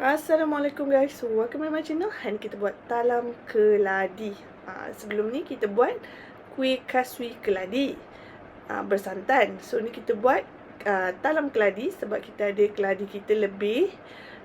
Assalamualaikum guys, welcome to my channel. Hari kita buat talam keladi. Ha, Sebelum ni kita buat kuih kasui keladi. Ha, Bersantan. So ni kita buat uh, talam keladi Sebab kita ada keladi kita lebih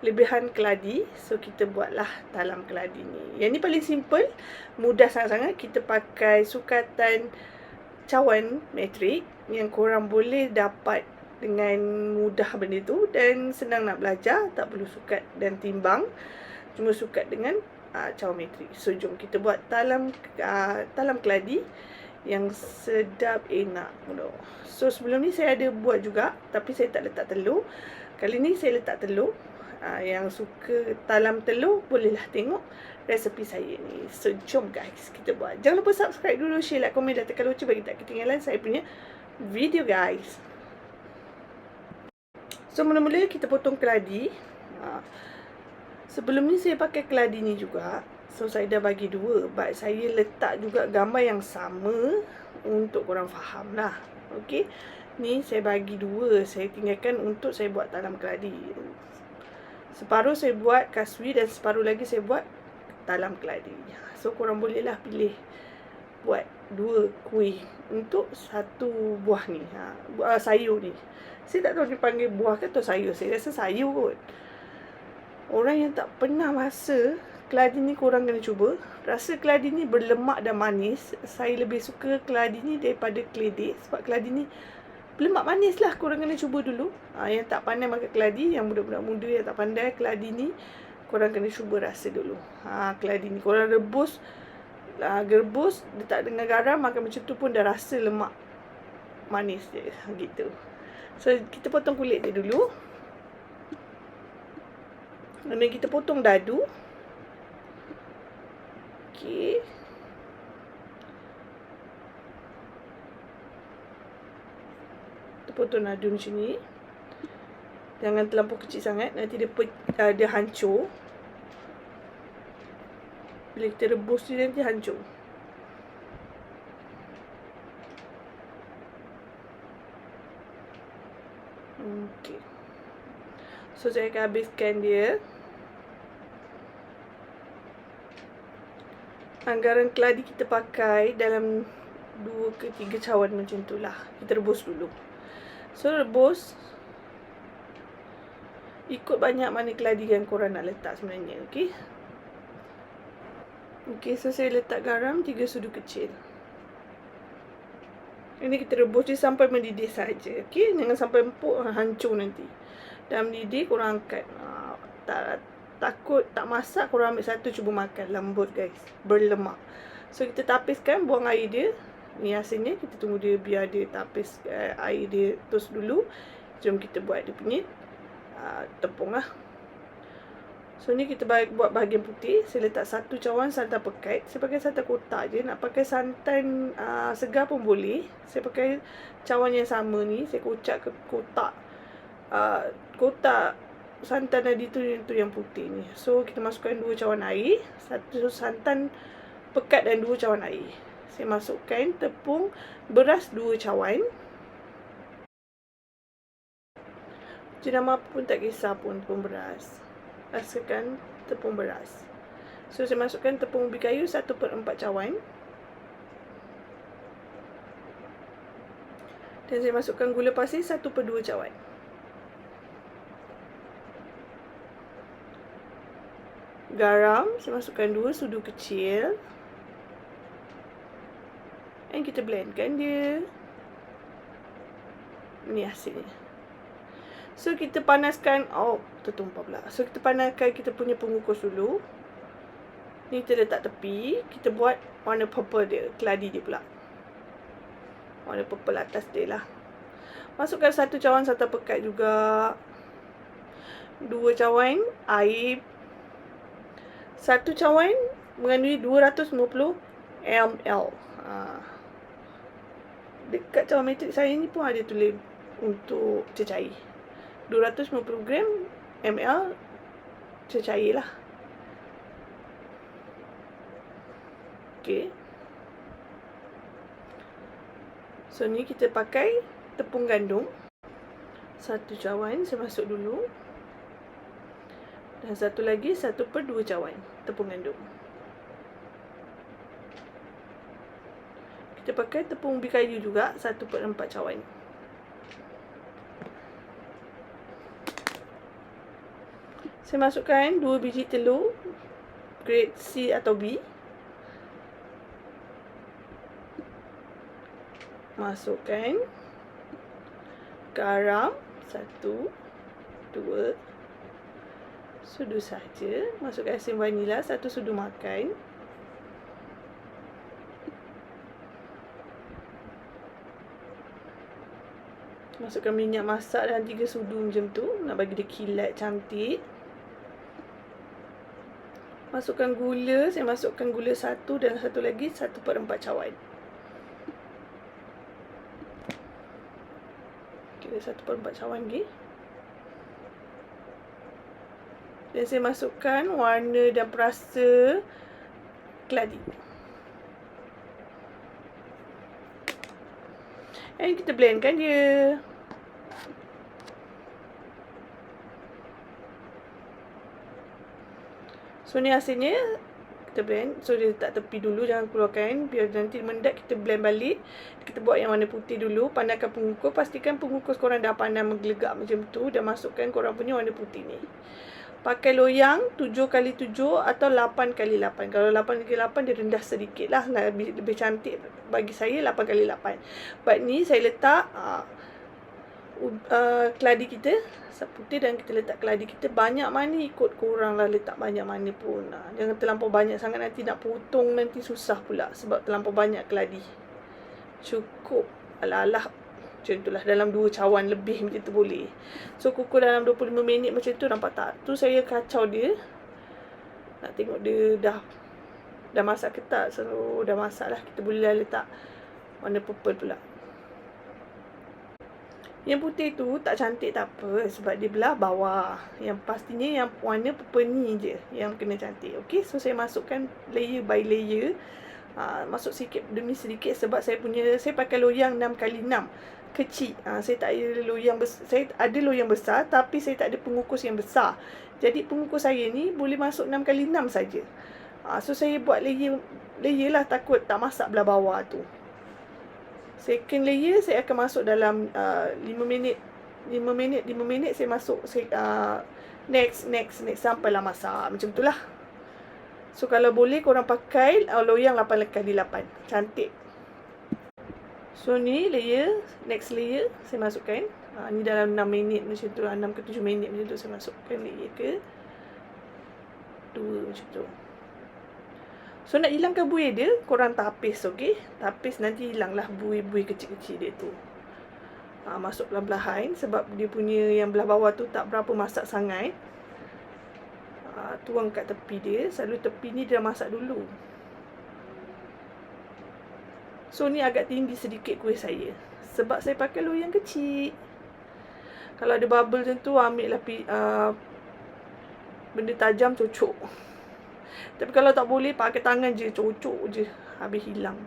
Lebihan keladi. So kita buatlah talam keladi ni. Yang ni paling simple Mudah sangat-sangat. Kita pakai sukatan cawan metrik Yang korang boleh dapat dengan mudah benda tu dan senang nak belajar tak perlu sukat dan timbang. Cuma sukat dengan uh, metrik so jom kita buat talam uh, talam keladi yang sedap enak so sebelum ni saya ada buat juga tapi saya tak letak telur. Kali ni saya letak telur. Uh, yang suka talam telur bolehlah tengok resepi saya ni. So jom guys kita buat. Jangan lupa subscribe dulu share like komen dan tekan lonceng bagi tak ketinggalan saya punya video guys So mula-mula kita potong keladi. Ha. Sebelum ni saya pakai keladi ni juga. So saya dah bagi dua. But saya letak juga gambar yang sama untuk korang faham lah. Okay. Ni saya bagi dua. Saya tinggalkan untuk saya buat talam keladi. Separuh saya buat kaswi dan separuh lagi saya buat talam keladi. So korang bolehlah pilih buat dua kuih untuk satu buah ni. Ha, sayur ni. Saya tak tahu dia panggil buah ke atau sayur. Saya rasa sayur kot. Orang yang tak pernah rasa keladi ni korang kena cuba. Rasa keladi ni berlemak dan manis. Saya lebih suka keladi ni daripada keledek. Sebab keladi ni berlemak manis lah. Korang kena cuba dulu. Ha, yang tak pandai makan keladi. Yang budak-budak muda yang tak pandai keladi ni. Korang kena cuba rasa dulu. Ha, keladi ni korang rebus. Uh, gerbus. Letak dengan garam. Makan macam tu pun dah rasa lemak manis je. Gitu. So kita potong kulit dia dulu. Dan kita potong dadu. Okey. Kita potong dadu macam ni. Jangan terlampau kecil sangat. Nanti dia, uh, dia hancur. Bila kita rebus dia nanti hancur. Okey. So saya akan habiskan dia. Anggaran keladi kita pakai dalam 2 ke 3 cawan macam tu lah. Kita rebus dulu. So rebus. Ikut banyak mana keladi yang korang nak letak sebenarnya. Okey. Okey so saya letak garam 3 sudu kecil. Ini kita rebus dia sampai mendidih saja. Okey, jangan sampai empuk hancur nanti. Dan mendidih korang angkat. Ha, tak takut tak masak korang ambil satu cuba makan lembut guys. Berlemak. So kita tapiskan buang air dia. Ni hasilnya kita tunggu dia biar dia tapis uh, air dia terus dulu. Jom kita buat dia punya uh, tepung lah. So ni kita buat bahagian putih. Saya letak satu cawan santan pekat. Saya pakai santan kotak je. Nak pakai santan uh, segar pun boleh. Saya pakai cawan yang sama ni. Saya kocak ke kotak. Uh, Kotak santan tadi tu tu yang putih ni. So kita masukkan dua cawan air. Satu santan pekat dan dua cawan air. Saya masukkan tepung beras dua cawan. Jenama pun tak kisah pun tepung beras rasakan tepung beras. So, saya masukkan tepung ubi kayu 1 per 4 cawan. Dan saya masukkan gula pasir 1 per 2 cawan. Garam, saya masukkan 2 sudu kecil. Dan kita blendkan dia. Ini hasilnya. So kita panaskan Oh tertumpah pula. So kita panaskan kita punya pengukus dulu. Ni kita letak tepi. Kita buat warna purple dia Keladi dia pula. Warna purple atas dia lah. Masukkan satu cawan satu pekat juga. Dua cawan air. Satu cawan mengandungi 250 ml. Ha. Dekat cawan metrik saya ni pun ada tulis Untuk cecair 250 gram ml cecair lah. Okay. So ni kita pakai tepung gandum. Satu cawan saya masuk dulu. Dan satu lagi 1 per 2 cawan tepung gandum. Kita pakai tepung ubi kayu juga 1 per 4 cawan. Saya masukkan 2 biji telur grade C atau B. Masukkan. Garam 1 2 sudu saja. Masukkan asin vanila satu sudu makan. Masukkan minyak masak dalam 3 sudu macam tu. Nak bagi dia kilat cantik masukkan gula saya masukkan gula satu dan satu lagi satu per empat cawan kira satu per empat cawan lagi Dan saya masukkan warna dan perasa keladi. And kita blendkan dia. So ni hasilnya kita blend. So dia letak tepi dulu jangan keluarkan biar nanti mendak kita blend balik. Kita buat yang warna putih dulu. Pandangkan pengukur. Pastikan pengukur korang dah pandang menggelegak macam tu. Dan masukkan korang punya warna putih ni pakai loyang 7 kali 7 atau 8 kali 8. Kalau 8 kali 8 dia rendah sedikit lah. Lebih, lebih cantik bagi saya 8 kali 8. But ni saya letak uh, uh, keladi kita putih dan kita letak keladi kita banyak mana ikut kurang lah letak banyak mana pun. Uh, jangan terlampau banyak sangat nanti nak potong nanti susah pula sebab terlampau banyak keladi. Cukup ala-ala macam itulah dalam dua cawan lebih macam tu boleh. So kukur dalam 25 minit macam tu nampak tak? Tu saya kacau dia. Nak tengok dia dah dah masak ke tak. So dah masak lah. Kita boleh letak warna purple pula. Yang putih tu tak cantik tak apa sebab dia belah bawah. Yang pastinya yang warna purple ni je yang kena cantik. Okay, so saya masukkan layer by layer. Ha, masuk sikit demi sedikit sebab saya punya saya pakai loyang 6 kali 6 kecil. Ha, saya tak ada loyang besar. Saya ada loyang besar tapi saya tak ada pengukus yang besar. Jadi pengukus saya ni boleh masuk 6 kali 6 saja. Ha, so saya buat layer layer lah takut tak masak belah bawah tu. Second layer saya akan masuk dalam uh, 5 minit 5 minit 5 minit saya masuk saya, uh, next next next sampailah masak macam itulah. So kalau boleh korang pakai uh, loyang 8 kali 8. Cantik. So ni layer, next layer saya masukkan. Ha, ni dalam 6 minit macam tu, 6 ke 7 minit macam tu saya masukkan layer ke 2 macam tu. So nak hilangkan buih dia, korang tapis okey. Tapis nanti hilanglah buih-buih kecil-kecil dia tu. Ha, masuk pelan-pelan sebab dia punya yang belah bawah tu tak berapa masak sangat. Ha, tuang kat tepi dia, selalu tepi ni dia masak dulu. So ni agak tinggi sedikit kuih saya Sebab saya pakai loyang kecil Kalau ada bubble macam tu Ambil lah uh, Benda tajam cocok Tapi kalau tak boleh Pakai tangan je Cocok je Habis hilang.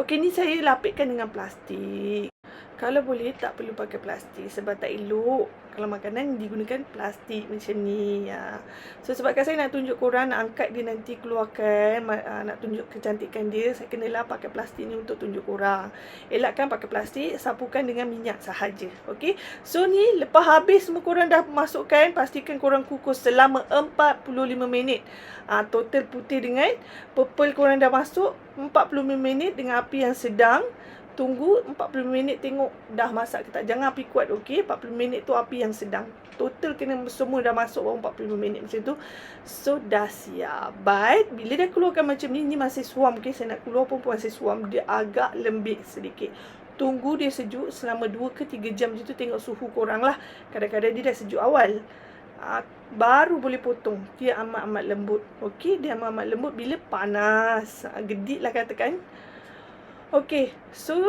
Okey ni saya lapikkan dengan plastik Kalau boleh tak perlu pakai plastik Sebab tak elok kalau makanan digunakan plastik macam ni ya. So sebabkan saya nak tunjuk korang nak angkat dia nanti keluarkan uh, nak tunjuk kecantikan dia saya kenalah pakai plastik ni untuk tunjuk korang. Elakkan pakai plastik, sapukan dengan minyak sahaja. Okey. So ni lepas habis semua korang dah masukkan pastikan korang kukus selama 45 minit. Uh, total putih dengan purple korang dah masuk 45 minit dengan api yang sedang tunggu 40 minit tengok dah masak ke tak. Jangan api kuat okey. 40 minit tu api yang sedang. Total kena semua dah masuk baru 40 minit macam tu. So dah siap. Baik, bila dah keluarkan macam ni ni masih suam okey. Saya nak keluar pun masih suam. Dia agak lembik sedikit. Tunggu dia sejuk selama 2 ke 3 jam macam tu tengok suhu korang lah. Kadang-kadang dia dah sejuk awal. Uh, baru boleh potong. Dia amat-amat lembut. Okey, dia amat-amat lembut bila panas. Uh, gedik lah katakan. Okay, so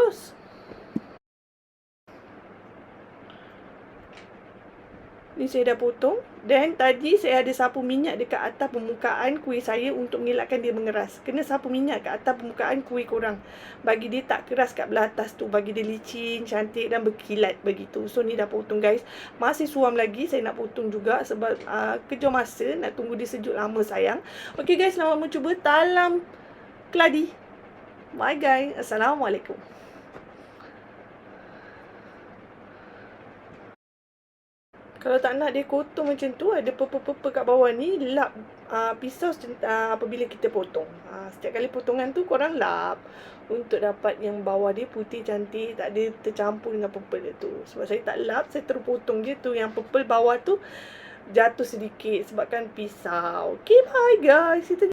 Ni saya dah potong. Dan tadi saya ada sapu minyak dekat atas permukaan kuih saya untuk mengelakkan dia mengeras. Kena sapu minyak kat atas permukaan kuih korang. Bagi dia tak keras kat belah atas tu. Bagi dia licin, cantik dan berkilat begitu. So ni dah potong guys. Masih suam lagi. Saya nak potong juga sebab uh, kejar masa. Nak tunggu dia sejuk lama sayang. Okay guys, selamat mencuba talam keladi. Bye guys. Assalamualaikum. Kalau tak nak dia kotor macam tu, ada purple-purple kat bawah ni, lap uh, pisau uh, apabila kita potong. Uh, setiap kali potongan tu, korang lap untuk dapat yang bawah dia putih cantik, tak ada tercampur dengan purple dia tu. Sebab saya tak lap, saya terus potong je tu. Yang purple bawah tu jatuh sedikit sebabkan pisau. Okay, bye guys. Kita